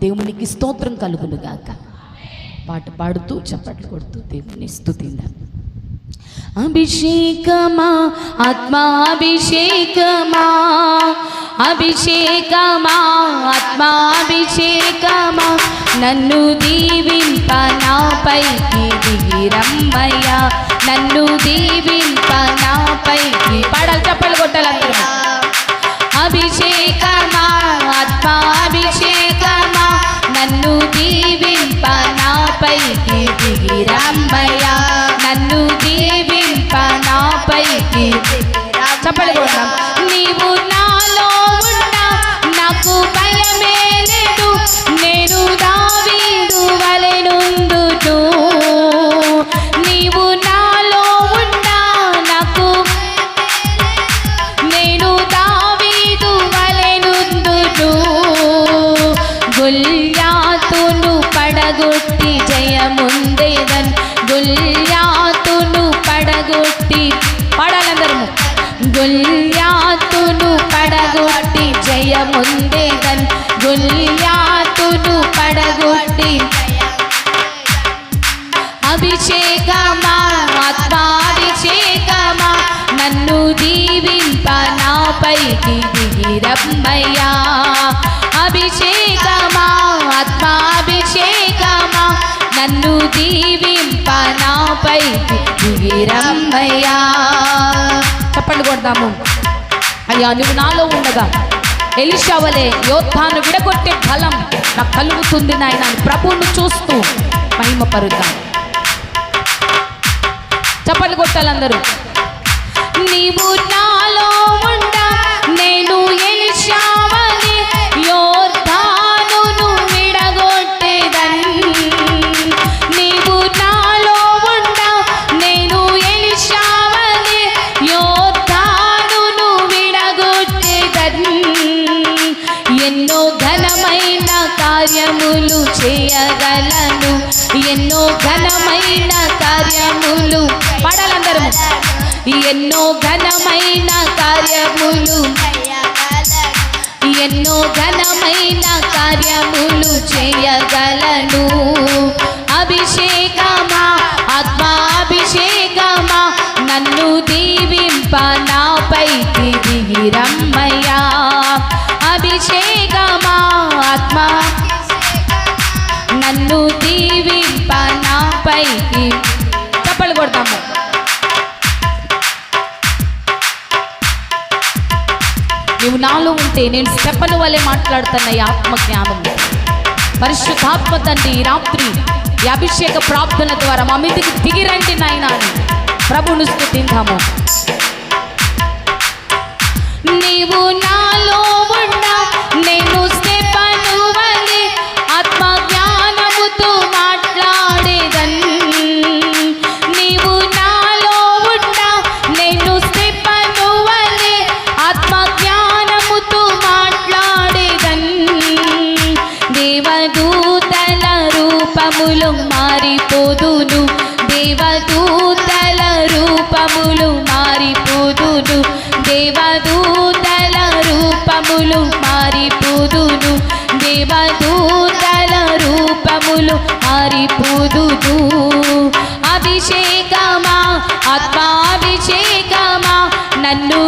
దేవునికి స్తోత్రం కలుగును గాక. పాట పాడుతూ చప్పట్లు కొడుతూ దేవుని స్తుతిందాం అభిషేకమా ఆత్మాభిషేకమా అభిషేకమా ఆత్మాభిషేకమా నన్ను దీవింప నాపైకి దిగిరమ్మయ్యా నన్ను దీవింప నాపైకి చెప్పలు కొడదాం. నీవు నాలో ఉన్నా నాకు భయమే లేదు. నేను దావీదు వలెనుందును నీవు నాలో ఉన్నా నాకు నేను దావీదు వలెనుందును గుల్యాతును పడగొట్టి గుల్యాతును పడగొట్టి జయముందేదన్. గుల్యాతును పడగొట్టి అభిషేకమా ఆత్మాభిషేకమా నన్ను దీవింప నాపైకి దిగిరమ్మయ్యా. అభిషేకమా ఆత్మాభిషేకమా నన్ను దీవింప నాపైకి దిగిరమ్మయ్యా. చెప్పండి అయ్యా నువ్వు నాలో ఉండగా. ఎలిషావలే యోద్ధాను విడగొట్టే బలం నాకు కలుగుతుంది నాయన ప్రభువును చూస్తూ మహిమ పరుద్దాం చప్పట్లు కొట్టాలందరూ నీవు నా కార్యములు చేయగలను. ఎన్నో ఘనమైన కార్యములు పాడాలందరము. ఎన్నో ఘనమైన కార్యములు ఎన్నో ఘనమైన కార్యములు చేయగలను. అభిషేకమా ఆత్మాభిషేకమా నన్ను దీవింప నాపై తిరిగి రమ్మయ్యా. అభిషేకమా ఆత్మా? నన్ను దీవింప నాపైకి చప్పలు కొడతాము. నువ్వు నాలో ఉంటే నేను చెప్పల వల్లే మాట్లాడుతున్న ఈ ఆత్మ జ్ఞానం పరిశుద్ధాత్మ తండ్రి ఈ రాత్రి ఈ అభిషేక ప్రార్థన ద్వారా మా మీదకి దిగిరండి నాయన అని ప్రభును స్థుతిందాము నీవు నాలో దేవదూతల రూపములు మారిపోదును. దేవదూతల రూపములు మారిపోదును. దేవదూతల రూపములు మారిపోదును. అభిషేకమా ఆత్మాభిషేకమా నన్ను